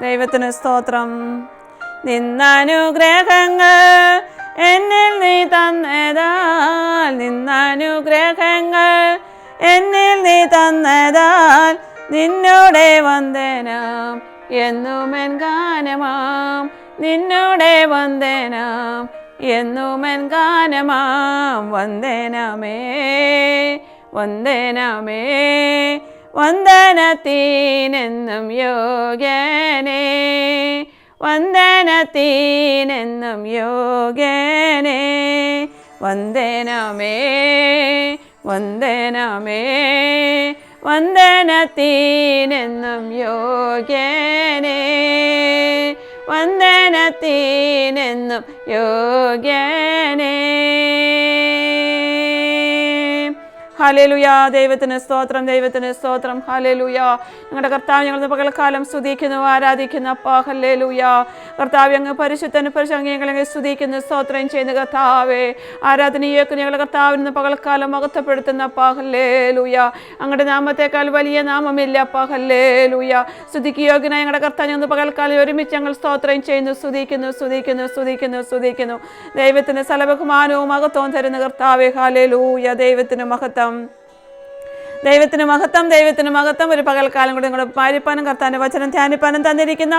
ദൈവത്തിന് സ്തോത്രം. നിന്നനുഗ്രഹങ്ങൾ എന്നിൽ നീ തന്നതാൽ നിന്നനുഗ്രഹങ്ങൾ എന്നിൽ നീ തന്നതാൽ നിന്നോടെ വന്ദനം എൻ ഗാനമാം നിന്നോടെ വന്ദനം എൻ ഗാനമാം. വന്ദനമേ വന്ദനമേ വന്ദനത്തിനെന്നും യോഗനെ വന്ദനത്തിനെന്നും യോഗനെ. വന്ദനമേ വന്ദനമേ വന്ദനത്തിനെന്നും യോഗനെ. വന്ദനത്തിനെന്നും യോഗ്യനേ ഹലേലുയ ദൈവത്തിന് സ്തോത്രം ദൈവത്തിന് സ്തോത്രം ഹാലേലുയ. ഞങ്ങളുടെ കർത്താവ് ഞങ്ങൾ പകൽക്കാലം സ്തുതിക്കുന്നു ആരാധിക്കുന്നു അപ്പാ ഹല്ലേലുയ കർത്താവ് അങ്ങ് പരിശുദ്ധന് പരിശുദ്ധ ഞങ്ങളെ സ്തുതിക്കുന്നു സ്തോത്രം ചെയ്യുന്ന കർത്താവേ. ആരാധനയേക്ക് ഞങ്ങളുടെ കർത്താവിന് പകൽക്കാലം മഹത്വപ്പെടുത്തുന്ന അപ്പാ ഹല്ലേലുയ അങ്ങയുടെ നാമത്തെക്കാൾ വലിയ നാമമില്ല അപ്പാ ഹല്ലേലുയ സ്തുതിക്ക് യോഗ്യനായ ഞങ്ങളുടെ കർത്താവ് ഞങ്ങൾ പകൽക്കാലം ഒരുമിച്ച് ഞങ്ങൾ സ്തോത്രം ചെയ്യുന്നു സ്തുതിക്കുന്നു സ്തുതിക്കുന്നു സ്തുതിക്കുന്നു സ്തുതിക്കുന്നു. ദൈവത്തിന് സലബഹുമാനവും മഹത്വവും തരുന്ന കർത്താവേ ഹാലേലൂയ. ദൈവത്തിന് മഹത്വം ദൈവത്തിന് മഹത്വം ദൈവത്തിന് മഹത്വം. ഒരു പകൽക്കാലം കൂടി നിങ്ങളുടെ പാരിപ്പാനും കർത്താന്റെ വചനം ധ്യാനിപ്പാനും തന്നിരിക്കുന്ന.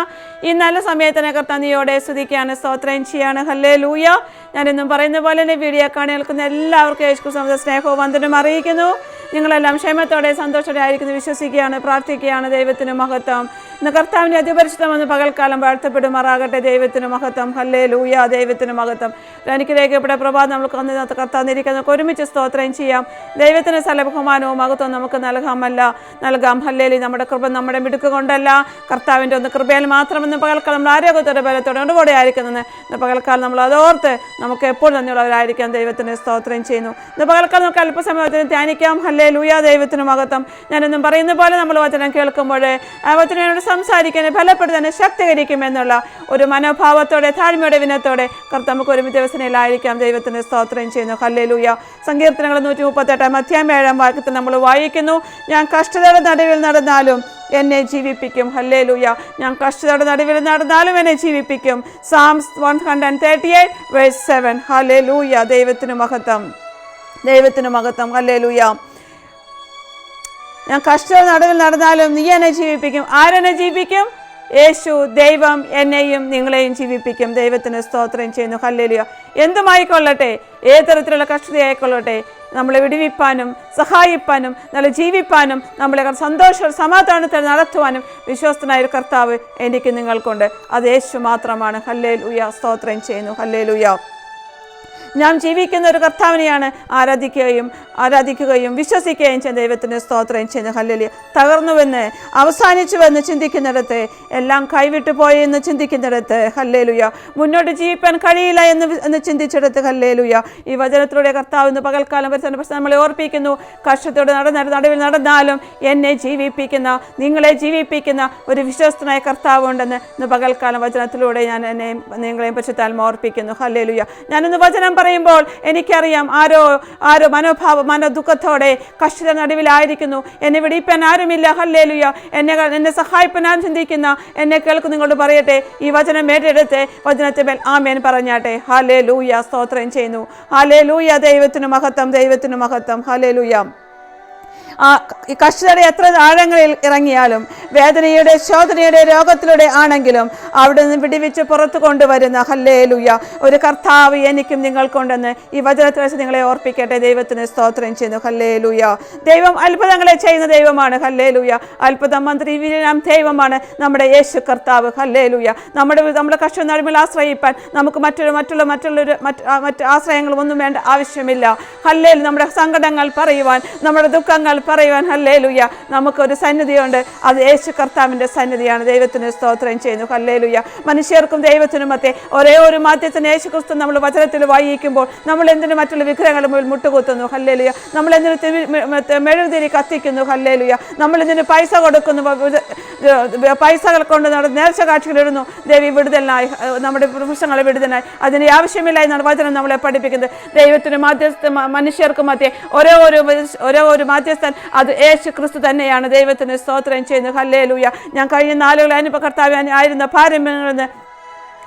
ഈ നല്ല സമയത്തിനെ കർത്താൻ നീയോടെ സ്തുതിക്കുകയാണ് സ്തോത്രം ചെയ്യാണ്. ഹല്ലേ ലൂയ ഞാനെന്നും പറയുന്ന പോലെ തന്നെ വീഡിയോ കാണി നിൽക്കുന്ന എല്ലാവർക്കും യേശു സമത സ്നേഹവും വന്ദനം അറിയിക്കുന്നു. നിങ്ങളെല്ലാം ക്ഷേമത്തോടെ സന്തോഷത്തോടെ ആയിരിക്കുന്നു വിശ്വസിക്കുകയാണ് പ്രാർത്ഥിക്കുകയാണ് ദൈവത്തിന് മഹത്വം. ഇന്ന് കർത്താവിന്റെ അതിപരിശുദ്ധമെന്ന് പകൽക്കാലം വാഴ്ത്തപ്പെടുമാറാകട്ടെ. ദൈവത്തിന് മഹത്വം. ഹല്ലേ ലൂയ ദൈവത്തിന് മഹത്വം. അനുഗ്രഹിക്കപ്പെട്ട പ്രഭാതം നമുക്ക് അന്ന് കർത്താന്നിരിക്കുന്ന ഒരുമിച്ച് സ്തോത്രം ചെയ്യാം. ദൈവത്തിന് സ്ഥല ബഹുമാനവും മഹത്വം നമുക്ക് നൽകാമല്ല. നൽകാം. ഹല്ലേലി നമ്മുടെ കൃപ നമ്മുടെ മിടുക്ക് കൊണ്ടല്ല. കർത്താവിന്റെ ഒന്ന് കൃപയിൽ മാത്രമെന്ന് പകൽക്കാലം നമ്മൾ ആരോഗ്യത്തോടെ ബലത്തോടെ കൂടെ ആയിരിക്കുന്നത് ഇന്ന് പകൽക്കാലം നമ്മൾ അതോർത്ത് നമുക്ക് എപ്പോൾ തന്നെയുള്ളവരായിരിക്കാം ദൈവത്തിന് സ്തോത്രം ചെയ്യുന്നു. ഇന്ന് പകൽക്കാലം നമുക്ക് അല്പസമയത്തിന് ധ്യാനിക്കാം. ഹല്ലേ ലൂയ ദൈവത്തിന് മഹത്വം. ഞാനെന്നും പറയുന്ന പോലെ നമ്മൾ വചനം കേൾക്കുമ്പോൾ ആ വചനോട് സംസാരിക്കാൻ ഫലപ്പെടുത്താനും ശക്തീകരിക്കും എന്നുള്ള ഒരു മനോഭാവത്തോടെ താഴ്മയുടെ വിനത്തോടെ നമുക്ക് ഒരു ദിവസനയിലായിരിക്കാം ദൈവത്തിന് സ്തോത്രം ചെയ്യുന്നു. ഹല്ലേലൂയ. സങ്കീർത്തനങ്ങൾ നൂറ്റി മുപ്പത്തെട്ടാം അധ്യായം ഏഴാം വാക്യത്തിൽ നമ്മൾ വായിക്കുന്നു. ഞാൻ കഷ്ടതയുടെ നടുവിൽ നടന്നാലും എന്നെ ജീവിപ്പിക്കും. ഹല്ലേ ലൂയ ഞാൻ കഷ്ടതയുടെ നടുവിൽ നടന്നാലും എന്നെ ജീവിപ്പിക്കും. Psalms one hundred thirty eight verse seven hallelujah ദൈവത്തിനു മഹത്വം. ദൈവത്തിനു മഹത്വം. ഹല്ലേ ലൂയ ഞാൻ കഷ്ടത നടുവിൽ നടന്നാലും നീ എന്നെ ജീവിപ്പിക്കും. ആരെന്നെ ജീവിപ്പിക്കും? യേശു ദൈവം എന്നെയും നിങ്ങളെയും ജീവിപ്പിക്കും. ദൈവത്തിന് സ്തോത്രം ചെയ്യുന്നു. ഹല്ലേലിയ. എന്തുമായിക്കൊള്ളട്ടെ? ഏത് തരത്തിലുള്ള കഷ്ടതയായിക്കൊള്ളട്ടെ? നമ്മളെ വിടുവിപ്പാനും സഹായിപ്പാനും നല്ല ജീവിപ്പാനും നമ്മളെ സന്തോഷ സമാധാനത്തിൽ നടത്തുവാനും വിശ്വസ്തനായ ഒരു കർത്താവ് എനിക്ക് നിങ്ങൾക്കുണ്ട്. അത് യേശു മാത്രമാണ്. ഹല്ലേൽ ഉയ സ്തോത്രം ചെയ്യുന്നു. ഹല്ലേൽ ഞാൻ ജീവിക്കുന്ന ഒരു കർത്താവിനെയാണ് ആരാധിക്കുകയും ആരാധിക്കുകയും വിശ്വസിക്കുകയും ചെയ്യുന്ന ദൈവത്തിന്റെ സ്തോത്രം ചെയ്യുന്ന ഹല്ലിൽ തകർന്നുവെന്ന് അവസാനിച്ചുവെന്ന് ചിന്തിക്കുന്നിടത്ത് എല്ലാം കൈവിട്ടു പോയി എന്ന് ചിന്തിക്കുന്നിടത്ത് ഹല്ലേലുയ. മുന്നോട്ട് ജീവിക്കാൻ കഴിയില്ല എന്ന് എന്ന് ചിന്തിച്ചിടത്ത് ഹല്ലേലുയ. ഈ വചനത്തിലൂടെ കർത്താവ് ഇന്ന് പകൽക്കാലം പരിസര പ്രശ്നം നമ്മളെ ഓർപ്പിക്കുന്നു. കഷ്ടത്തോടെ നടന്ന നടുവിൽ നടന്നാലും എന്നെ ജീവിപ്പിക്കുന്ന നിങ്ങളെ ജീവിപ്പിക്കുന്ന ഒരു വിശ്വസ്തനായ കർത്താവ് ഉണ്ടെന്ന് ഇന്ന് പകൽക്കാലം വചനത്തിലൂടെ ഞാൻ എന്നെ നിങ്ങളെയും പരിശുദ്ധാത്മ ഓർപ്പിക്കുന്നു. ഹല്ലേലുയ. ഞാനിന്ന് വചനം പറയുമ്പോൾ എനിക്കറിയാം ആരോ ആരോ മനോഭാവ മനോദുഃഖത്തോടെ കഷ്ടത നടുവിലായിരിക്കുന്നു. എന്നെ വിടിയിപ്പാൻ ആരുമില്ല. ഹല്ലേലുയ. എന്നെ എന്നെ സഹായിപ്പാൻ ആരും ചിന്തിക്കുന്ന എന്നെ കേൾക്കും നിങ്ങളോട് പറയട്ടെ. ഈ വചനം ഏറ്റെടുത്ത് വചനത്തെ മേൽ ആമേൻ പറഞ്ഞാട്ടെ. ഹലേ ലൂയ സ്തോത്രം ചെയ്യുന്നു. ഹലേ ലൂയ ദൈവത്തിനു മഹത്വം ദൈവത്തിനു മഹത്വം. ഹലേ ലൂയ കഷ്ടതയുടെ എത്ര ആഴങ്ങളിൽ ഇറങ്ങിയാലും വേദനയുടെ ശോധനയുടെ രോഗത്തിലൂടെ ആണെങ്കിലും അവിടെ നിന്ന് വിടിവിച്ച് പുറത്തു കൊണ്ടുവരുന്ന ഹല്ലേലുയ ഒരു കർത്താവ് എനിക്കും നിങ്ങൾക്കുണ്ടെന്ന് ഈ വചനത്തിൽ വെച്ച് നിങ്ങളെ ഓർപ്പിക്കട്ടെ. ദൈവത്തിന് സ്തോത്രം ചെയ്യുന്നു. ഹല്ലേലുയ. ദൈവം അത്ഭുതങ്ങളെ ചെയ്യുന്ന ദൈവമാണ്. ഹല്ലേലുയ. അത്ഭുതം മന്ത്രി വിനാം ദൈവമാണ്. നമ്മുടെ യേശു കർത്താവ്. ഹല്ലേലുയ. നമ്മുടെ നമ്മുടെ കഷ്ട നടുമിൽ ആശ്രയിപ്പാൻ നമുക്ക് മറ്റൊരു മറ്റുള്ള മറ്റുള്ളൊരു മറ്റ് മറ്റ് ആശ്രയങ്ങളും ഒന്നും വേണ്ട ആവശ്യമില്ല. ഹല്ലേ നമ്മുടെ സങ്കടങ്ങൾ പറയുവാൻ നമ്മുടെ ദുഃഖങ്ങൾ പറയുവാൻ ഹല്ലേലുയ നമുക്കൊരു സന്നിധിയുണ്ട്. അത് യേശു കർത്താവിന്റെ സന്നിധിയാണ്. ദൈവത്തിന് സ്തോത്രം ചെയ്യുന്നു. ഹല്ലേലുയ. മനുഷ്യർക്കും ദൈവത്തിനും മറ്റേ ഒരേ ഒരു മാധ്യത്തിന് യേശു ക്രിസ്തു നമ്മൾ വചനത്തിൽ വായിക്കുമ്പോൾ നമ്മൾ എന്തിനു മറ്റുള്ള വിഗ്രഹങ്ങളുടെ മുമ്പിൽ മുട്ടുകുത്തുന്നു? ഹല്ലേലുയ. നമ്മൾ എന്തിനു മെഴുകുതിരി കത്തിക്കുന്നു? ഹല്ലേലുയ. നമ്മൾ ഇതിന് പൈസ കൊടുക്കുന്നു? പൈസകൾ കൊണ്ട് നമ്മുടെ നേർച്ച കാഴ്ചകളിടുന്നു ദേവി വിടുതലായി നമ്മുടെ പ്രശ്നങ്ങളെ വിടുതലായി അതിന് ആവശ്യമില്ലായി വചനം നമ്മളെ പഠിപ്പിക്കുന്നത്. ദൈവത്തിന് മാധ്യസ്ഥ മനുഷ്യർക്കും മനുഷ്യർക്ക് മധ്യേ ഓരോ ഒരു ഓരോ ഒരു മാധ്യസ്ഥൻ അത് യേശു ക്രിസ്തു തന്നെയാണ്. ദൈവത്തിന് സ്തോത്രം ചെയ്യുന്നത് ഹല്ലേലൂയ. ഞാൻ കഴിഞ്ഞ നാളുകൾ അനുഭവ കർത്താവ് ആയിരുന്ന പാരമ്പര്യങ്ങളിൽ നിന്ന്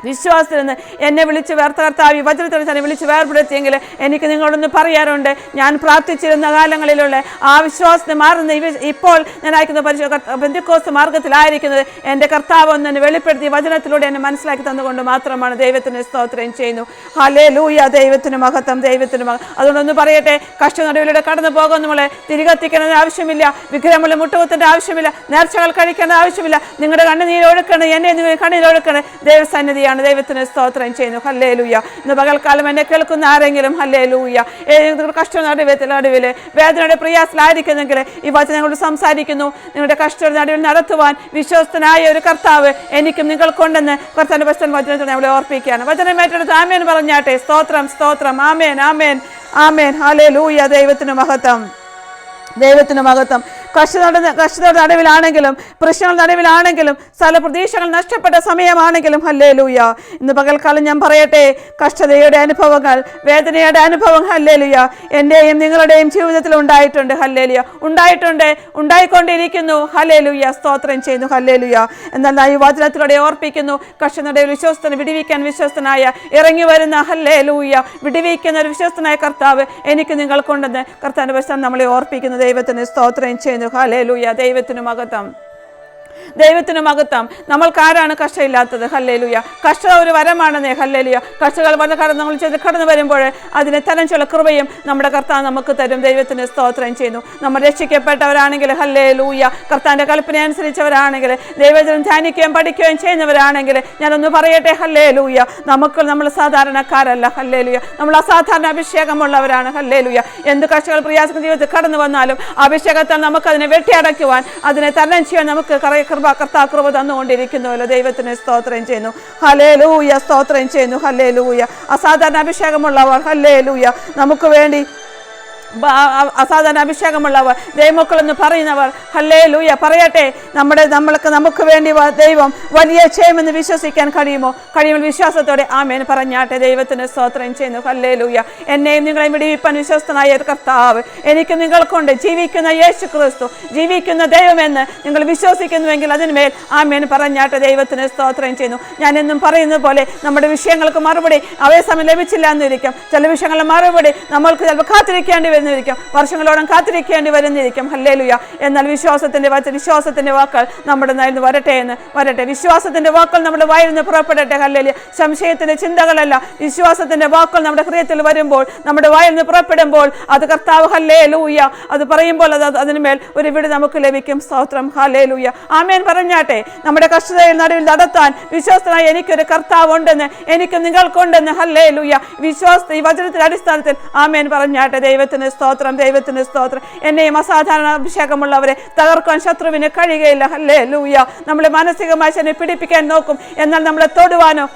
വിശ്വാസത്തിൽ എന്നെ വിളിച്ച് വേർത്ത കർത്താവ് വചനത്തിൽ തന്നെ വിളിച്ച് വേർപെടുത്തിയെങ്കിൽ എനിക്ക് നിങ്ങളോടൊന്ന് പറയാറുണ്ട്. ഞാൻ പ്രാർത്ഥിച്ചിരുന്ന കാലങ്ങളിലുള്ള ആ വിശ്വാസത്തിന് മാറുന്ന ഇപ്പോൾ ഞാൻ അയക്കുന്ന പരിശോധന മാർഗത്തിലായിരിക്കുന്നത് എന്റെ കർത്താവ് ഒന്ന് എന്നെ വെളിപ്പെടുത്തി വചനത്തിലൂടെ എന്നെ മനസ്സിലാക്കി തന്നുകൊണ്ട് മാത്രമാണ് ദൈവത്തിന് സ്തോത്രം ചെയ്യുന്നു. ഹലേ ലൂയ ദൈവത്തിന് മഹത്വം ദൈവത്തിന് മഹ അതുകൊണ്ടൊന്ന് പറയട്ടെ കഷ്ടനടുവിലൂടെ കടന്നു പോകും നമ്മളെ തിരികെത്തിക്കേണ്ടത് ആവശ്യമില്ല വിഗ്രഹമുള്ള മുട്ടുകുത്തേണ്ട ആവശ്യമില്ല നേർച്ചകൾ കഴിക്കേണ്ട ആവശ്യമില്ല. നിങ്ങളുടെ കണ്ണുനീരൊഴുക്കണേ എന്നെ നിങ്ങൾ കണ്ണീര് ദൈവസന്നിധിയാണ് ദൈവത്തിന് സ്തോത്രം ചെയ്യുന്നു. ഹല്ലേ ലൂയ ഇന്ന് പകൽക്കാലം എന്നെ കേൾക്കുന്ന ആരെങ്കിലും ഹല്ലേ ലൂയ ഏതെങ്കിലും കഷ്ടം നടുവത്തിൽ നടുവിൽ വേദനയുടെ പ്രയാസത്തിലായിരിക്കുന്നെങ്കിൽ ഈ വചനങ്ങളോട് സംസാരിക്കുന്നു. നിങ്ങളുടെ കഷ്ട നടുവിൽ നടത്തുവാൻ വിശ്വസ്തനായ ഒരു കർത്താവ് എനിക്കും നിങ്ങൾക്കുണ്ടെന്ന് കർത്താൻ വചന വചനത്തിൽ നമ്മളെ ഓർപ്പിക്കുകയാണ്. വചനം ഏറ്റെടുത്ത് ആമേൻ പറഞ്ഞാട്ടെ. സ്തോത്രം സ്തോത്രം. ആമേൻ ആമേൻ ആമേൻ. ഹലേ ലൂയ ദൈവത്തിന് മഹത്വം. ദൈവത്തിന് മഹത്വം. കഷ്ടതയുടെ കഷ്ടതയുടെ നടുവിലാണെങ്കിലും പ്രശ്നങ്ങളുടെ നടുവിലാണെങ്കിലും സ്ഥല പ്രതീക്ഷകൾ നഷ്ടപ്പെട്ട സമയമാണെങ്കിലും ഹല്ലേ ലൂയ ഇന്ന് പകൽക്കാലം ഞാൻ പറയട്ടെ കഷ്ടതയുടെ അനുഭവങ്ങൾ വേദനയുടെ അനുഭവങ്ങൾ ഹല്ലേ ലുയ എന്റെയും നിങ്ങളുടെയും ജീവിതത്തിൽ ഉണ്ടായിട്ടുണ്ട് ഹല്ലേ ലുയ ഉണ്ടായിട്ടുണ്ട് ഉണ്ടായിക്കൊണ്ടിരിക്കുന്നു ഹല്ലേ ലുയ സ്തോത്രം ചെയ്യുന്നു ഹല്ലേ ലുയ എന്നാൽ ഈ വചനത്തിലൂടെ ഓർപ്പിക്കുന്നു കഷ്ടതയുടെ വിശ്വസ്തന് വിടിവിക്കാൻ വിശ്വസ്തനായ ഇറങ്ങി വരുന്ന ഹല്ലേ ലൂയ വിടിവിക്കുന്ന ഒരു വിശ്വസ്തനായ കർത്താവ് എനിക്ക് നിങ്ങൾക്കുണ്ടെന്ന് കർത്താവിന്റെ വശം നമ്മളെ ഓർപ്പിക്കുന്നു. ദൈവത്തിന് സ്തോത്രം ചെയ്യുന്നു. ഹല്ലേ ലൂയ ദൈവത്തിന് മകത്തം ദൈവത്തിന് മഹത്വം നമ്മൾക്ക് ആരാണ് കഷ്ടമില്ലാത്തത് ഹല്ലേലുയ. കഷ്ടത ഒരു വരമാണെന്നേ ഹല്ലേലുയ. കഷ്ടകൾ വന്ന കടന്ന് നമ്മൾ ചെയ്ത് കടന്നു വരുമ്പോൾ അതിനെ തരം ചില കൃപയും നമ്മുടെ കർത്താവ് നമുക്ക് തരും. ദൈവത്തിന് സ്തോത്രം ചെയ്യുന്നു. നമ്മൾ രക്ഷിക്കപ്പെട്ടവരാണെങ്കിൽ ഹല്ലേലൂയ. കർത്താവിന്റെ കൽപ്പന അനുസരിച്ചവരാണെങ്കിൽ ദൈവജനം ധ്യാനിക്കുകയും പഠിക്കുകയും ചെയ്യുന്നവരാണെങ്കിൽ ഞാനൊന്ന് പറയട്ടെ ഹല്ലേലൂയ. നമുക്ക് നമ്മൾ സാധാരണക്കാരല്ല ഹല്ലേലൂയ. നമ്മൾ അസാധാരണ അഭിഷേകമുള്ളവരാണ് ഹല്ലേലൂയ. എന്ത് കഷ്ടകൾ പ്രയാസങ്ങൾ ജീവിതത്തിൽ കടന്നു വന്നാലും അഭിഷേകത്താൽ നമുക്ക് അതിനെ വെട്ടിയടയ്ക്കുവാൻ അതിനെ തരണം ചെയ്യാൻ നമുക്ക് കൃപ കർത്താ കൃപ തന്നുകൊണ്ടിരിക്കുന്നുവല്ലോ ദൈവത്തിന് സ്തോത്രം ചെയ്യുന്നു. ഹലേ ലൂയ സ്തോത്രം ചെയ്യുന്നു. ഹലേ ലൂയ അസാധാരണ അഭിഷേകമുള്ളവർ ഹല്ലേ ലൂയ നമുക്ക് വേണ്ടി അസാധാരണ അഭിഷേകമുള്ളവർ ദൈവമക്കളെന്ന് പറയുന്നവർ ഹല്ലേ ലൂയ പറയട്ടെ നമ്മുടെ നമ്മൾക്ക് നമുക്ക് വേണ്ടി ദൈവം വലിയ ചെയ്യുമെന്ന് വിശ്വസിക്കാൻ കഴിയുമോ? കഴിയുമ്പോൾ വിശ്വാസത്തോടെ ആമേൻ പറഞ്ഞാട്ടെ ദൈവത്തിന് സ്തോത്രം ചെയ്യുന്നു ഹല്ലേ ലൂയ എന്നെയും നിങ്ങളെയും വിടിവിപ്പാൻ വിശ്വസ്തനായ കർത്താവ് എനിക്ക് നിങ്ങൾ കൊണ്ട് ജീവിക്കുന്ന യേശു ക്രിസ്തു ജീവിക്കുന്ന ദൈവമെന്ന് നിങ്ങൾ വിശ്വസിക്കുന്നുവെങ്കിൽ അതിന്മേൽ ആമേൻ പറഞ്ഞാട്ടെ ദൈവത്തിന് സ്തോത്രം ചെയ്യുന്നു. ഞാൻ എന്നും പറയുന്നത് പോലെ നമ്മുടെ വിഷയങ്ങൾക്ക് മറുപടി അവേ സമയം ലഭിച്ചില്ല എന്നിരിക്കും. ചില വിഷയങ്ങളുടെ മറുപടി നമ്മൾക്ക് ചിലപ്പോൾ കാത്തിരിക്കേണ്ടി വരുന്നിരിക്കും. വർഷങ്ങളോളം കാത്തിരിക്കേണ്ടി വരുന്നിരിക്കും. ഹല്ലേലുയ. എന്നാൽ വിശ്വാസത്തിന്റെ വിശ്വാസത്തിന്റെ വാക്കൾ നമ്മുടെ നായിരുന്നു വരട്ടെ എന്ന് വരട്ടെ. വിശ്വാസത്തിന്റെ വാക്കൾ നമ്മുടെ വായിൽ നിന്ന് പുറപ്പെടട്ടെ. ഹല്ലേലിയ. സംശയത്തിന്റെ ചിന്തകളല്ല. വിശ്വാസത്തിന്റെ വാക്കൾ നമ്മുടെ ഹൃദയത്തിൽ വരുമ്പോൾ നമ്മുടെ വായിൽ നിന്ന് പുറപ്പെടുമ്പോൾ അത് കർത്താവ് ഹല്ലേലൂയ. അത് പറയുമ്പോൾ അത് അതിനുമേൽ ഒരു വീട് നമുക്ക് ലഭിക്കും. സ്തോത്രം. ഹല്ലേലൂയ. ആമേൻ. പറഞ്ഞാട്ടെ. നമ്മുടെ കഷ്ടതയിൽ നടുവിൽ നടത്താൻ വിശ്വാസനായി എനിക്കൊരു കർത്താവ് ഉണ്ടെന്ന് എനിക്ക് നിങ്ങൾക്കുണ്ടെന്ന്. ഹല്ലേലൂയ. വിശ്വാസ ഈ വചനത്തിന്റെ അടിസ്ഥാനത്തിൽ ആമേൻ പറഞ്ഞാട്ടെ. ദൈവത്തിന് സ്തോത്രം ദൈവത്തിന് സ്തോത്രം. എന്നെയും അസാധാരണ അഭിഷേകമുള്ളവരെ തകർക്കാൻ ശത്രുവിന് കഴിയുകയില്ല. അല്ലേ ലൂയ നമ്മളെ മാനസികമായി പിടിപ്പിക്കാൻ നോക്കും. എന്നാൽ നമ്മളെ തൊടുവാനോ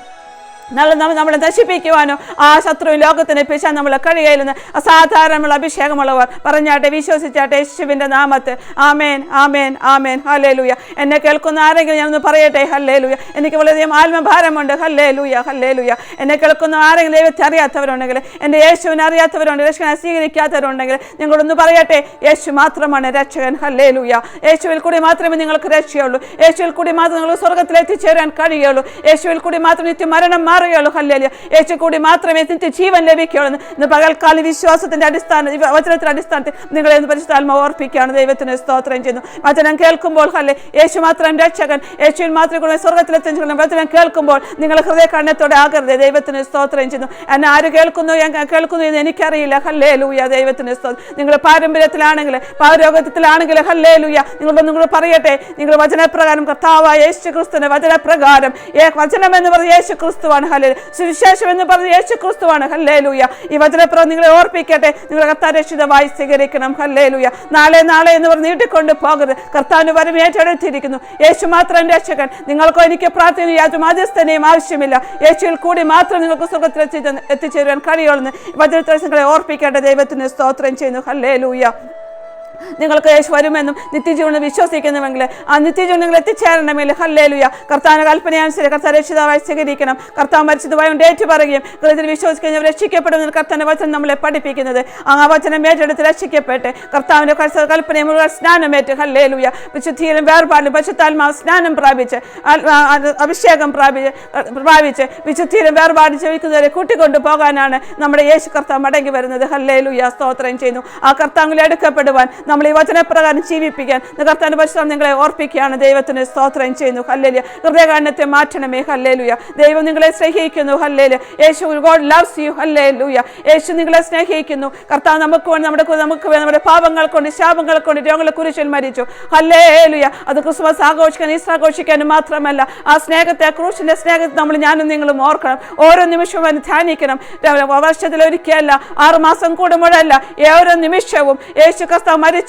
നമ്മൾ നമ്മൾ- നമ്മളെ നശിപ്പിക്കുവാനോ ആ ശത്രു ലോകത്തിന് പിശാൻ നമ്മളെ കഴിയയില്ലെന്ന് അസാധാരണമുള്ള അഭിഷേകമുള്ളവർ പറഞ്ഞാട്ടെ വിശ്വസിച്ചാട്ടെ യേശുവിന്റെ നാമത്ത് ആമേൻ ആമേൻ ആമേൻ. ഹല്ലേ ലൂയ എന്നെ കേൾക്കുന്ന ആരെങ്കിലും ഞാനൊന്ന് പറയട്ടെ? ഹല്ലേ ലൂയ എനിക്ക് വളരെയധികം ആത്മഭാരമുണ്ട്. ഹല്ലേ ലൂയ ഹല്ലേ ലൂയ എന്നെ കേൾക്കുന്ന ആരെങ്കിലും ദൈവത്തെ അറിയാത്തവരുണ്ടെങ്കിൽ എന്റെ യേശുവിനെ അറിയാത്തവരുണ്ട് രക്ഷകനെ സ്വീകരിക്കാത്തവരുണ്ടെങ്കിൽ നിങ്ങളൊന്ന് പറയട്ടെ? യേശു മാത്രമാണ് രക്ഷകൻ. ഹല്ലേ ലൂയ യേശുവിൽ കൂടി മാത്രമേ നിങ്ങൾക്ക് രക്ഷയുള്ളൂ. യേശുവിൽ കൂടി മാത്രമേ നിങ്ങൾ സ്വർഗത്തിൽ എത്തിച്ചേരാൻ കഴിയുള്ളൂ. യേശുവിൽ കൂടി മാത്രം നിത്യം മരണം മാറുകയുള്ളൂ ഹല്ലേലിയ. യേശു കൂടി മാത്രമേ നിന്റെ ജീവൻ ലഭിക്കുകയുള്ളൂ. ഇന്ന് പകൽക്കാല വിശ്വാസത്തിന്റെ അടിസ്ഥാന വചനത്തിന്റെ അടിസ്ഥാനത്തിൽ നിങ്ങളെ ഒന്ന് പരിശുദ്ധാത്മ ഓർപ്പിക്കുകയാണ്. ദൈവത്തിന് സ്തോത്രം ചെയ്യുന്നു. വചനം കേൾക്കുമ്പോൾ ഹല്ലേ യേശു മാത്രം രക്ഷകൻ യേശുവിൽ മാത്രം കൂടെ സ്വർഗത്തിലെത്തിച്ചു വചനം കേൾക്കുമ്പോൾ നിങ്ങൾ ഹൃദയ കണ്ണത്തോടെ ആകരുത്. ദൈവത്തിന് സ്തോത്രം ചെയ്യുന്നു. എന്നെ ആര് കേൾക്കുന്നു? ഞാൻ കേൾക്കുന്നു എന്ന് എനിക്കറിയില്ല. ഹല്ലേ ലൂയ ദൈവത്തിന് സ്തോത്രം നിങ്ങൾ പാരമ്പര്യത്തിലാണെങ്കിൽ പാരോഗത്തിലാണെങ്കിൽ ഹല്ലേ ലൂയ നിങ്ങളോട് നിങ്ങൾ പറയട്ടെ. നിങ്ങൾ വചനപ്രകാരം കർത്താവായ യേശു ക്രിസ്തുവിന്റെ വചനപ്രകാരം വചനം എന്ന് പറഞ്ഞ യേശു ക്രിസ്തുവാണ് ഹല്ലേ സുവിശേഷം എന്ന് പറഞ്ഞ യേശു ക്രിസ്തുവാണ് ഹല്ലേ ലൂയ ഈ വചനപ്രവം നിങ്ങളെ ഓർപ്പിക്കട്ടെ. നിങ്ങൾ കർത്താരക്ഷിതമായി സ്വീകരിക്കണം. ഹല്ലേ ലൂയ നാളെ നാളെ എന്ന് പറഞ്ഞ് നീട്ടിക്കൊണ്ട് പോകരുത്. കർത്താവിന് വരം ഏറ്റെടുത്തിരിക്കുന്നു. യേശു മാത്രം രക്ഷകൻ. നിങ്ങൾക്കോ എനിക്ക് പ്രാർത്ഥന യാതൊരു മാധ്യസ്ഥനെയും ആവശ്യമില്ല. യേശുവിൽ കൂടി മാത്രം നിങ്ങൾക്ക് സുഖത്തിൽ എത്തി എത്തിച്ചേരുവാൻ കഴിയുള്ളൂ വചനത്തെ നിങ്ങളെ ഓർപ്പിക്കേണ്ട ദൈവത്തിന് സ്തോത്രം ചെയ്യുന്നു. ഹല്ലേ ലൂയ നിങ്ങൾക്ക് യേശു വരുമെന്നും നിത്യജീവനം വിശ്വസിക്കുന്നുവെങ്കിൽ ആ നിത്യജീവൻ നിങ്ങൾ എത്തിച്ചേരണമെങ്കിൽ ഹല്ലേലുയ. കർത്താവിന്റെ കൽപ്പനയനുസരിച്ച് കർത്താവ് രക്ഷിതാവായി സ്വീകരിക്കണം കർത്താവ് മരിച്ചതുമായി ഡേറ്റ് പറയുകയും ഹൃദയത്തിൽ വിശ്വസിക്കുന്നവർ രക്ഷിക്കപ്പെടുമെന്ന് കർത്താവിന്റെ വചനം നമ്മളെ പഠിപ്പിക്കുന്നത്. ആ വചനം ഏറ്റെടുത്ത് രക്ഷിക്കപ്പെട്ട് കർത്താവിന്റെ കൽപ്പനയും മുഴുവൻ സ്നാനമേറ്റ് ഹല്ലേലുയ. വിശുദ്ധിയിലും വേർപാടിലും പശുത്താത്മാവ് സ്നാനം പ്രാപിച്ച് അഭിഷേകം പ്രാപിച്ച് പ്രാപിച്ച് വിശുദ്ധിയിലും വേർപാട് ചോദിക്കുന്നവരെ കൂട്ടിക്കൊണ്ടു പോകാനാണ് നമ്മുടെ യേശു കർത്താവ് മടങ്ങി വരുന്നത്. ഹല്ലേലുയ. സ്തോത്രം ചെയ്യുന്നു. ആ കർത്താവിൽ എടുക്കപ്പെടുവാൻ നമ്മൾ ഈ വചനപ്രകാരം ജീവിപ്പിക്കാൻ നികർത്താൻ പരിശ്രമം നിങ്ങളെ ഓർപ്പിക്കുകയാണ്. ദൈവത്തിന് സ്തോത്രം ചെയ്യുന്നു. ഹല്ലേലിയ. ഹൃദയകാരണത്തെ മാറ്റണമേ. ഹല്ലേലുയ. ദൈവം നിങ്ങളെ സ്നേഹിക്കുന്നു. ഹല്ലേലു യേശു ഗോഡ് ലവ്സ് യു ഹല്ലേലുയ. യേശു നിങ്ങളെ സ്നേഹിക്കുന്നു. കർത്താവ് നമുക്ക് വേണ്ടി നമ്മുടെ നമുക്ക് നമ്മുടെ പാപങ്ങൾ കൊണ്ട് ശാപങ്ങൾ കൊണ്ട് രോഗങ്ങളെ കുരിശിൽ മരിച്ചു. ഹല്ലേലുയ. അത് ക്രിസ്മസ് ആഘോഷിക്കാൻ ഈസ്റ്റർ ആഘോഷിക്കാനും മാത്രമല്ല ആ സ്നേഹത്തെ ആ ക്രൂശിന്റെ സ്നേഹത്തെ നമ്മൾ ഞാനും നിങ്ങളും ഓർക്കണം. ഓരോ നിമിഷവും അതിന് ധ്യാനിക്കണം. വർഷത്തിൽ ഒരിക്കലല്ല മാസം കൂടുമ്പോഴല്ല ഓരോ നിമിഷവും യേശു കർത്താവ് മരിച്ചു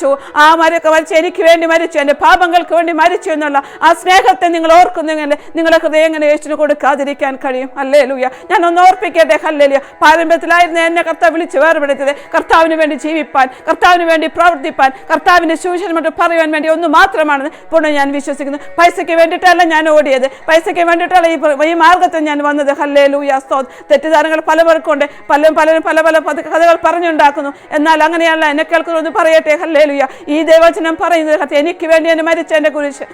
ആ മരൊക്കെ മരിച്ചു എനിക്ക് വേണ്ടി മരിച്ചു. എന്റെ പാപങ്ങൾക്ക് വേണ്ടി മരിച്ചു എന്നുള്ള ആ സ്നേഹത്തെ നിങ്ങൾ ഓർക്കുന്നെങ്കിൽ നിങ്ങളുടെ ഹൃദയം എങ്ങനെ യേശുവിന് കൊടുക്കാതിരിക്കാൻ കഴിയും? അല്ലേ ലൂയ ഞാൻ ഒന്ന് ഓർപ്പിക്കട്ടെ ഹല്ലേലിയ. പാരമ്പര്യത്തിലായിരുന്നു എന്നെ കർത്താവ് വിളിച്ച് വേർപെടുത്തിയത്. കർത്താവിന് വേണ്ടി ജീവിപ്പാൻ കർത്താവിന് വേണ്ടി പ്രവർത്തിപ്പാൻ കർത്താവിന്റെ സുവിശേഷം പറയുവാൻ വേണ്ടി ഒന്ന് മാത്രമാണെന്ന് പൂർണ ഞാൻ വിശ്വസിക്കുന്നു. പൈസയ്ക്ക് വേണ്ടിയിട്ടല്ല ഞാൻ ഓടിയത്. പൈസയ്ക്ക് വേണ്ടിയിട്ടല്ല ഈ ഈ മാർഗത്തിൽ ഞാൻ വന്നത്. ഹല്ലേ ലൂയ സ്തോ തെറ്റിദ്ധാരണകൾ പലവർക്കുണ്ട്. പലരും പലരും പല പല കഥകൾ പറഞ്ഞുണ്ടാക്കുന്നു. എന്നാൽ അങ്ങനെയല്ല. എന്നെ കേൾക്കുന്നതെന്ന് പറയട്ടെ? ഹല്ലേ ലൂയ ഈ ദൈവചനം പറയുന്നത് എനിക്ക് വേണ്ടി എന്നെ മരിച്ച എന്റെ കുരിശ്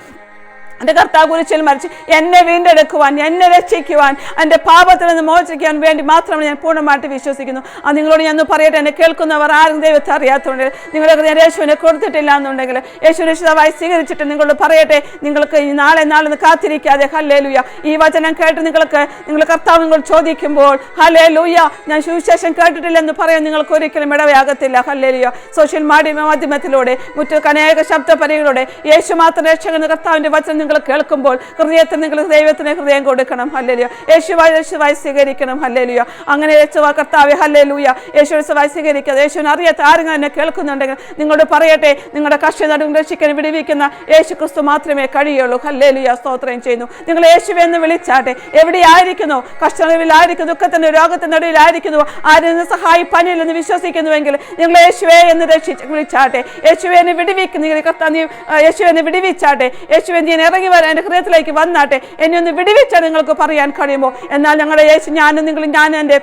എന്റെ കർത്താവ് കുരിശിൽ മരിച്ച് എന്നെ വീണ്ടെടുക്കുവാൻ എന്നെ രക്ഷിക്കുവാൻ എന്റെ പാപത്തിൽ നിന്ന് മോചിക്കാൻ വേണ്ടി മാത്രമാണ് ഞാൻ പൂർണമായിട്ട് വിശ്വസിക്കുന്നു. അത് നിങ്ങളോട് ഞാൻ പറയട്ടെ എന്നെ കേൾക്കുന്നവർ ആരും ദൈവത്തെ അറിയാത്തതുകൊണ്ട് നിങ്ങളുടെ ഹൃദയം യേശുവിനെ കൊടുത്തിട്ടില്ല എന്നുണ്ടെങ്കിൽ യേശു രക്ഷിതാവായി സ്വീകരിച്ചിട്ട് നിങ്ങളോട് പറയട്ടെ നിങ്ങൾക്ക് ഈ നാളെ നാളെ കാത്തിരിക്കാതെ ഹല്ലേലൂയ. ഈ വചനം കേട്ട് നിങ്ങൾക്ക് നിങ്ങൾ കർത്താവ് നിങ്ങൾ ചോദിക്കുമ്പോൾ ഹലേ ലൂയ ഞാൻ സുവിശേഷം കേട്ടിട്ടില്ലെന്ന് പറയാൻ നിങ്ങൾക്ക് ഒരിക്കലും ഇടവയാകത്തില്ല ഹല്ലേ ലൂയ സോഷ്യൽ മാധ്യമ മാധ്യമത്തിലൂടെ മുറ്റ അനേക ശബ്ദപരികളിലൂടെ യേശു മാത്രം രക്ഷകൻ കർത്താവിന്റെ വചനം നിങ്ങൾ കേൾക്കുമ്പോൾ ഹൃദയത്തിൽ നിങ്ങൾ ദൈവത്തിന് ഹൃദയം കൊടുക്കണം. ഹല്ലേലൂയ. യേശുവായി യേശുവായി സ്വീകരിക്കണം. ഹല്ലേലൂയ. അങ്ങനെ യേശുവാ കർത്താവ് ഹല്ലേലൂയ. യേശു യേശുവായി സ്വീകരിക്കാതെ യേശുവിനെ അറിയാത്ത ആരെങ്കിലും എന്നെ കേൾക്കുന്നുണ്ടെങ്കിൽ നിങ്ങളോട് പറയട്ടെ. നിങ്ങളുടെ കഷ്ട നടുവും രക്ഷിക്കാൻ വിടിവിക്കുന്ന യേശു ക്രിസ്തു മാത്രമേ കഴിയുള്ളൂ. ഹല്ലേലൂയ. സ്തോത്രം ചെയ്യുന്നു. നിങ്ങൾ യേശുവെ എന്ന് വിളിച്ചാട്ടെ. എവിടെയായിരിക്കുന്നു? കഷ്ടനവിലായിരിക്കുന്നു ദുഃഖത്തിന്റെ രോഗത്തിന്റെ നടുവിലായിരിക്കുന്നു ആരും സഹായി എന്ന് വിശ്വസിക്കുന്നുവെങ്കിൽ നിങ്ങൾ യേശുവെ എന്ന് രക്ഷിച്ച് വിളിച്ചാട്ടെ. യേശുവെ എന്നെ വിടുവിക്കുന്ന കർത്താവ് നീ ആ, യേശുവെ എന്നെ വിടുവിച്ചാട്ടെ. യേശുവെ നീ ഇറങ്ങി വരാൻ എന്റെ ഹൃദയത്തിലേക്ക് വന്നാട്ടെ. എന്നെ ഒന്ന് വിടുവിച്ചാൽ നിങ്ങൾക്ക് പറയാൻ കഴിയുമോ? എന്നാൽ ഞങ്ങളുടെ യേശു ഞാനും നിങ്ങളും ഞാൻ എന്റെ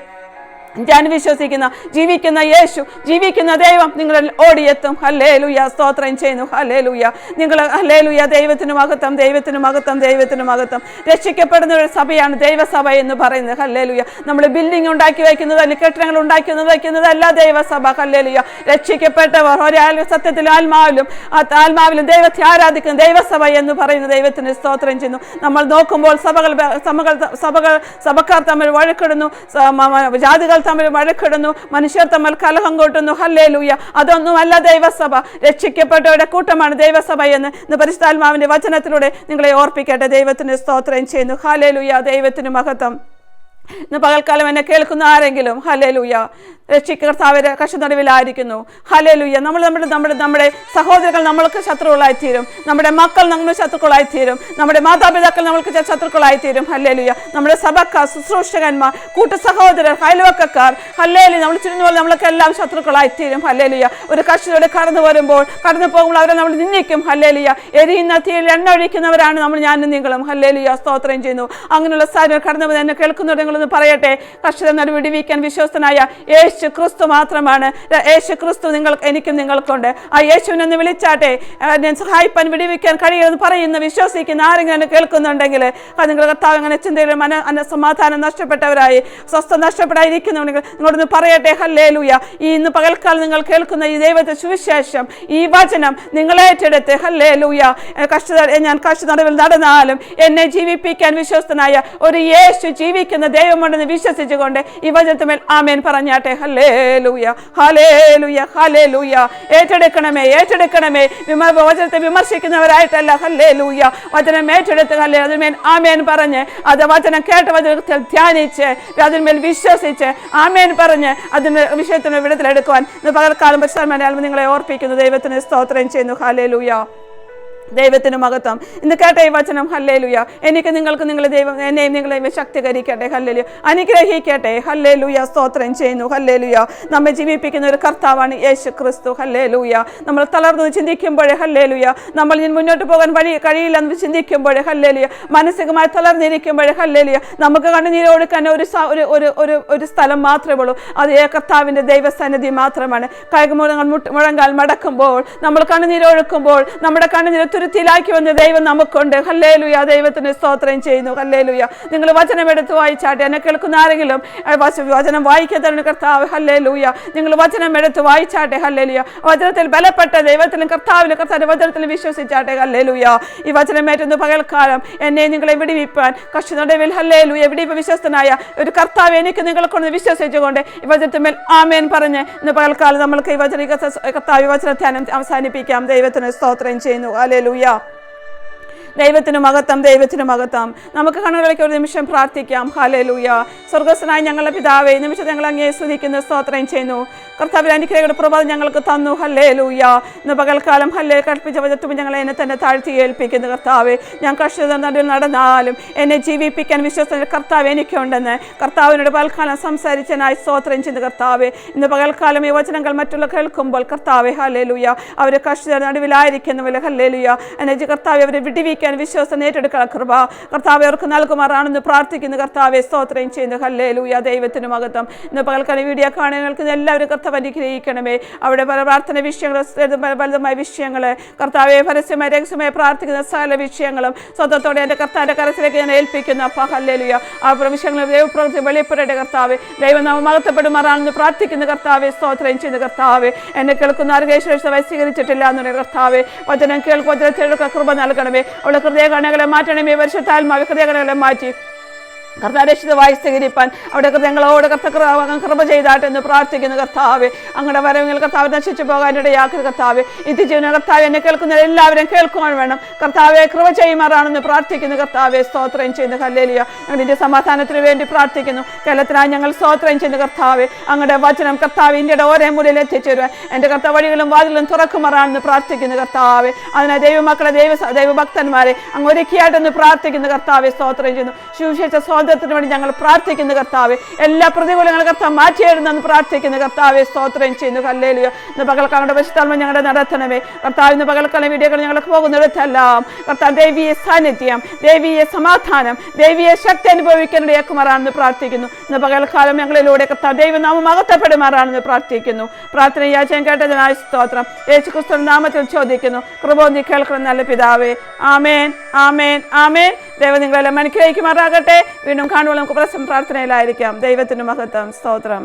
ഞാൻ വിശ്വസിക്കുന്ന ജീവിക്കുന്ന യേശു ജീവിക്കുന്ന ദൈവം നിങ്ങൾ ഓടിയെത്തും. ഹല്ലേ ലൂയ സ്തോത്രം ചെയ്യുന്നു ഹല്ലേ ലൂയ നിങ്ങൾ ഹല്ലേ ലൂയ ദൈവത്തിന് മഹത്വം ദൈവത്തിന് മഹത്വം ദൈവത്തിന് മഹത്വം രക്ഷിക്കപ്പെടുന്ന ഒരു സഭയാണ് ദൈവസഭ എന്ന് പറയുന്നത്. ഹല്ലേ ലൂയ നമ്മൾ ബിൽഡിംഗ് ഉണ്ടാക്കി വയ്ക്കുന്നത് അല്ലെങ്കിൽ കെട്ടിടങ്ങൾ ഉണ്ടാക്കി വയ്ക്കുന്നതല്ല ദൈവസഭ. ഹല്ലേ ലൂയ രക്ഷിക്കപ്പെട്ടവർ ഒരാൾ സത്യത്തിൽ ആത്മാവിലും ആത്മാവിലും ദൈവത്തെ ആരാധിക്കുന്ന. ദൈവസഭ എന്ന് പറയുന്ന ദൈവത്തിന് സ്തോത്രം ചെയ്യുന്നു. നമ്മൾ നോക്കുമ്പോൾ സഭകൾ സഭകൾ സഭകൾ സഭക്കാർ തമ്മിൽ വഴക്കിടുന്നു. ജാതികൾ തമ്മിൽ വഴക്കിടുന്നു മനുഷ്യർ തമ്മിൽ കലഹം കൂട്ടുന്നു. ഹല്ലേ ലൂയ അതൊന്നുമല്ല ദൈവസഭ. രക്ഷിക്കപ്പെട്ടവരുടെ കൂട്ടമാണ് ദൈവസഭ എന്ന് ഇന്ന് വചനത്തിലൂടെ നിങ്ങളെ ഓർപ്പിക്കട്ടെ. ദൈവത്തിന് സ്തോത്രം ചെയ്യുന്നു. ഹല്ലേലൂയ. ദൈവത്തിന് മഹത്വം. ഇന്ന് പകൽക്കാലം എന്നെ കേൾക്കുന്ന ആരെങ്കിലും ഹലേ ലൂയ രക്ഷിക്കർത്താവ് കഷ്ടനടുവിലായിരിക്കുന്നു ഹലലുയ്യ ലൂയ നമ്മൾ നമ്മുടെ നമ്മുടെ നമ്മുടെ സഹോദരങ്ങൾ നമ്മൾക്ക് ശത്രുക്കളായി തീരും നമ്മുടെ മക്കൾ നമ്മൾ ശത്രുക്കളായി തീരും നമ്മുടെ മാതാപിതാക്കൾ നമ്മൾക്ക് ശത്രുക്കളായിത്തീരും. ശത്രുക്കളായി തീരും ഹല്ലേ നമ്മുടെ സഭക്കാർ ശുശ്രൂഷകന്മാർ കൂട്ടു സഹോദരർ അയൽവക്കക്കാർ ഹല്ലേലു നമ്മൾ എല്ലാം ശത്രുക്കളായി തീരും ഹല്ലേലുയ. ഒരു കർഷകരുടെ കടന്നു വരുമ്പോൾ കടന്നു പോകുമ്പോൾ അവരെ നമ്മൾ നിന്ദിക്കും. ഹല്ലേലുയ്യ എരിയുന്ന തീയിൽ എണ്ണ ഒഴിക്കുന്നവരാണ് നമ്മൾ ഞാനും നിങ്ങളും. ഹല്ലേലുയ്യ സ്തോത്രം ചെയ്യുന്നു. അങ്ങനെയുള്ള സാധനം കടന്നു എന്നെ കേൾക്കുന്നവർ നിങ്ങളൊന്ന് പറയട്ടെ? കർഷകർ നടുവിടിവിക്കാൻ വിശ്വസ്തനായ ക്രിസ്തു മാത്രമാണ്. യേശു ക്രിസ്തു നിങ്ങൾ എനിക്കും നിങ്ങൾക്കുണ്ട്. ആ യേശുവിനൊന്ന് വിളിച്ചാട്ടെ. സഹായിപ്പാൻ വിടിവിക്കാൻ കഴിയുമെന്ന് പറയുന്ന. വിശ്വസിക്കുന്ന ആരെങ്കിലും കേൾക്കുന്നുണ്ടെങ്കിൽ നിങ്ങൾ കർത്താവ് അങ്ങനെ ചിന്തയിലും മന അന സമാധാനം നഷ്ടപ്പെട്ടവരായി സ്വസ്ഥ നഷ്ടപ്പെടാതിരിക്കുന്നുണ്ടെങ്കിൽ നിങ്ങളൊന്ന് പറയട്ടെ. ഹല്ലേലൂയ. ഈ ഇന്ന് പകൽക്കാലം നിങ്ങൾ കേൾക്കുന്ന ഈ ദൈവത്തെ സുവിശേഷം ഈ വചനം നിങ്ങളേറ്റെടുത്ത് ഹല്ലേ ഹല്ലേലൂയ. കഷ്ട ഞാൻ കഷ്ടനടവിൽ നടന്നാലും എന്നെ ജീവിപ്പിക്കാൻ വിശ്വസ്തനായ ഒരു യേശു ജീവിക്കുന്ന ദൈവമുണ്ടെന്ന് വിശ്വസിച്ചുകൊണ്ട് ഈ വചനത്തിന്മേൽ ആമേൻ പറഞ്ഞാട്ടെ. ഏറ്റെടുക്കണമേ ഏറ്റെടുക്കണമേ. വചനത്തെ വിമർശിക്കുന്നവരായിട്ടല്ല. ഹല്ലേലൂയ വചനം ഏറ്റെടുത്ത് ഹല്ലേ അതിന്മേൽ ആമേൻ പറഞ്ഞ്. അത് വചനം കേട്ട വചനത്തിൽ ധ്യാനിച്ച് അതിന്മേൽ വിശ്വസിച്ച് ആമേൻ പറഞ്ഞ് അതിന് വിഷയത്തിന് വിടത്തിലെടുക്കുവാൻ പകൽക്കാലം പരിസ്ഥാനം നിങ്ങളെ ഓർപ്പിക്കുന്നു. ദൈവത്തിന് സ്തോത്രം ചെയ്യുന്നു. ഹല്ലേലൂയ ദൈവത്തിന് മഹത്വം ഇന്ന് കേട്ട ഈ വചനം ഹല്ലേലുയ. എനിക്ക് നിങ്ങൾക്ക് നിങ്ങളെ ദൈവം എന്നെയും നിങ്ങളെയും ശക്തീകരിക്കട്ടെ ഹല്ലേലു അനുഗ്രഹിക്കട്ടെ ഹല്ലേലുയ. സ്തോത്രം ചെയ്യുന്നു ഹല്ലേലുയ. നമ്മെ ജീവിപ്പിക്കുന്ന ഒരു കർത്താവാണ് യേശു ക്രിസ്തു ഹല്ലേലുയ. നമ്മൾ തളർന്നു ചിന്തിക്കുമ്പോഴേ ഹല്ലേലുയ. നമ്മൾ ഇനി മുന്നോട്ട് പോകാൻ വഴി കഴിയില്ലെന്ന് ചിന്തിക്കുമ്പോഴേ ഹല്ലേലുയ. മാനസികമായി തളർന്നിരിക്കുമ്പോഴേ ഹല്ലേലുയ. നമുക്ക് കണ്ണുനീര് കൊടുക്കാൻ ഒരു ഒരു ഒരു ഒരു സ്ഥലം മാത്രമേ ഉള്ളൂ. അത് കർത്താവിന്റെ ദൈവസന്നിധി മാത്രമാണ്. കൈമുഴങ്ങൾ മുട്ട് മുഴങ്കാൽ മടക്കുമ്പോൾ നമ്മൾ കണ്ണുനീര് ഒഴുക്കുമ്പോൾ നമ്മുടെ കണ്ണുനീര് തുരുത്തിയിലാക്കി വന്ന ദൈവം നമുക്കുണ്ട്. ഹല്ലേലുയ ദൈവത്തിന് സ്തോത്രം ചെയ്യുന്നു. ഹല്ലേലുയ. നിങ്ങൾ വചനം എടുത്ത് വായിച്ചാട്ടെ. എന്നെ കേൾക്കുന്ന ആരെങ്കിലും വചനം വച- വചനം വായിക്കാത്തവന് കർത്താവ് ഹല്ലേലൂയ. നിങ്ങൾ വചനം എടുത്ത് വായിച്ചാട്ടെ. ഹല്ലേലുയ. വചനത്തിൽ ബലപ്പെട്ട ദൈവത്തിലും കർത്താവിലും കർത്താവിന്റെ വചനത്തിലും വിശ്വസിച്ചാട്ടെ. ഹല്ലേലൂയ. ഈ വചനമേറ്റുന്ന പകൽക്കാലം എന്നെ നിങ്ങളെ വിടിവിപ്പാൻ കഷ്ടനടവിൽ ഹല്ലേലൂയ വിടിവ് വിശ്വസ്തനായ ഒരു കർത്താവ് എനിക്ക് നിങ്ങളെ കൊണ്ട് വിശ്വസിച്ചുകൊണ്ട് ഈ വചനത്തിന്മേൽ ആമേൻ പറഞ്ഞ് ഇന്ന് പകൽക്കാലം നമ്മൾക്ക് ഈ വചന കർത്താവ് വചനധ്യാനം അവസാനിപ്പിക്കാം. ദൈവത്തിന് സ്തോത്രം ചെയ്യുന്നു. ഹല്ലേലൂയ. ദൈവത്തിന് മഹത്വം ദൈവത്തിന് മഹത്വം നമുക്ക് കണ്ണുകളിലേക്ക് ഒരു നിമിഷം പ്രാർത്ഥിക്കാം. ഹലലൂയ സ്വർഗസ്വനായ ഞങ്ങളുടെ പിതാവേ നിമിഷം ഞങ്ങൾ അങ്ങേ സ്തുതിക്കുന്ന സ്തോത്രം ചെയ്യുന്നു. കർത്താവിൽ അനുഗ്രഹയുടെ പ്രഭാതം ഞങ്ങൾക്ക് തന്നു. ഹല്ലേ ഹല്ലേലൂയ. ഇന്ന് പകൽക്കാലം ഹല്ലേ കൽപ്പിച്ച വചത്തും ഞങ്ങളെ എന്നെ തന്നെ താഴ്ത്തി ഏൽപ്പിക്കുന്നു കർത്താവെ. ഞാൻ കഷ്ടത നടുവിൽ നടന്നാലും എന്നെ ജീവിപ്പിക്കാൻ വിശ്വസന കർത്താവ് എനിക്കുണ്ടെന്ന് കർത്താവിനോട് പകൽക്കാലം സംസാരിച്ചനായി സ്തോത്രം ചെയ്യുന്ന കർത്താവെ. ഇന്ന് പകൽക്കാലം ഈ വചനങ്ങൾ മറ്റുള്ള കേൾക്കുമ്പോൾ കർത്താവെ ഹല്ലേലൂയ. അവർ കഷ്ടത ഹല്ലേ ഹല്ലേലൂയ. എന്നെ കർത്താവ് അവരെ വിടിവിക്കാൻ വിശ്വാസം ഏറ്റെടുക്കാൻ കൃപ. കർത്താവ് അവർക്ക് നൽകുമാറാണെന്ന് പ്രാർത്ഥിക്കുന്നു കർത്താവെ. സ്തോത്രം ചെയ്യുന്നു ഹല്ലേലൂയ. ദൈവത്തിന് മഹത്വം ഇന്ന് പകൽക്കാലം വീഡിയോ കാണാൻ എല്ലാവരും കർത്താവ് അനുഗ്രഹിക്കണമേ. അവിടെ പല പ്രാർത്ഥന വിഷയങ്ങൾ പലതുമായ വിഷയങ്ങൾ കർത്താവെ പരസ്യമായി രഹസ്യമായി പ്രാർത്ഥിക്കുന്ന സകല വിഷയങ്ങളും സ്വന്തത്തോടെ എന്റെ കർത്താവിന്റെ കരസിലേക്ക് ഞാൻ ഏൽപ്പിക്കുന്നു. അപ്പ ആ വിഷയങ്ങൾ ദൈവപ്രവൃത്തി വെളിപ്പെടേണ്ട കർത്താവ്. ദൈവം നാം പ്രാർത്ഥിക്കുന്ന കർത്താവെ സ്തോത്രം ചെയ്യുന്ന കർത്താവ്. എന്നെ കേൾക്കുന്ന ആരോഗ്യശ്രേഷ്ഠമായി സ്വീകരിച്ചിട്ടില്ല പറയുന്ന കർത്താവെ വചനം കേൾക്കും വചനത്തിലൊക്കെ കൃപ നൽകണമേ. അവളുടെ ഹൃദയകണകളെ മാറ്റണമേ വർഷത്താൽ ഹൃദയ കണകളെ മാറ്റി. കർത്താരക്ഷിതമായി സ്വീകരിപ്പാൻ അവിടെ ഞങ്ങളോട് കർത്ത കൃപ ചെയ്താട്ടെ എന്ന് പ്രാർത്ഥിക്കുന്നു കർത്താവെ. അങ്ങയുടെ വരവെങ്കിൽ കർത്താവ് നശിച്ചു പോകാനിടയാക്കുന്ന കർത്താവ്. ചെയ്യുന്ന കർത്താവ് എന്നെ കേൾക്കുന്ന എല്ലാവരും കേൾക്കുവാൻ വേണം. കർത്താവെ കൃപ ചെയ്യുമാറാണെന്ന് പ്രാർത്ഥിക്കുന്നു കർത്താവെ. സ്തോത്രം ചെയ്യുന്ന. കല്ലേലിയ ഞങ്ങളുടെ സമാധാനത്തിന് വേണ്ടി പ്രാർത്ഥിക്കുന്നു. കേരളത്തിനായി ഞങ്ങൾ സ്തോത്രം ചെയ്യുന്ന കർത്താവെ. അങ്ങയുടെ വചനം കർത്താവ് ഇന്ത്യയുടെ ഓരോ മൂലയിൽ എത്തിച്ചേരുവാൻ. എന്റെ കർത്താവ് വഴികളും വാതിലും തുറക്കുമാറാണെന്ന് പ്രാർത്ഥിക്കുന്നു കർത്താവെ. അതിനായി ദൈവമക്കളെ ദൈവ ദൈവഭക്തന്മാരെ അങ്ങ് ഒരുക്കിയായിട്ടൊന്ന് പ്രാർത്ഥിക്കുന്നു കർത്താവെ. സ്തോത്രം ചെയ്യുന്നു. സുവിശേഷ സ്വാതന്ത്ര്യത്തിന് വേണ്ടി ഞങ്ങൾ പ്രാർത്ഥിക്കുന്നു കർത്താവ്. എല്ലാ പ്രതികൂലങ്ങളും കർത്താവ് മാറ്റിയെഴുന്നെന്ന് പ്രാർത്ഥിക്കുന്നു കർത്താവെ. സ്തോത്രം ചെയ്യുന്നു. കല്ലേലിയോ ഇന്ന് പകൽക്കാലയുടെ പരിശുദ്ധാത്മ ഞങ്ങളുടെ നടത്തണമേ. കർത്താവ് ഇന്ന് പകൽക്കാലം വീഡിയോകൾ ഞങ്ങൾക്ക് പോകുന്നിടത്തെല്ലാം കർത്താവ് ദേവിയെ സാന്നിധ്യം ദേവിയെ സമാധാനം ദേവിയെ ശക്തി അനുഭവിക്കാനിടയാക്കുമാറാണെന്ന് പ്രാർത്ഥിക്കുന്നു. ഇന്ന് പകൽക്കാലം ഞങ്ങളിലൂടെ കർത്താവ് ദൈവനാമം അകത്തപ്പെടുമാറാണെന്ന് പ്രാർത്ഥിക്കുന്നു. പ്രാർത്ഥന യാചകം കേട്ടതിനായ സ്തോത്രം. യേശു ക്രിസ്തു നാമത്തിൽ ചോദിക്കുന്നു. കൃപോന്തി കേൾക്കണം നല്ല പിതാവേ. ആമേൻ ആമേൻ ആമേൻ. ദൈവം നിങ്ങളെല്ലാം അനുഗ്രഹിക്കുമാറാകട്ടെ. വീണ്ടും കാണുമ്പോൾ നമുക്ക് പ്രശ്നം പ്രാർത്ഥനയിലായിരിക്കാം. ദൈവത്തിന് മഹത്വം സ്തോത്രം.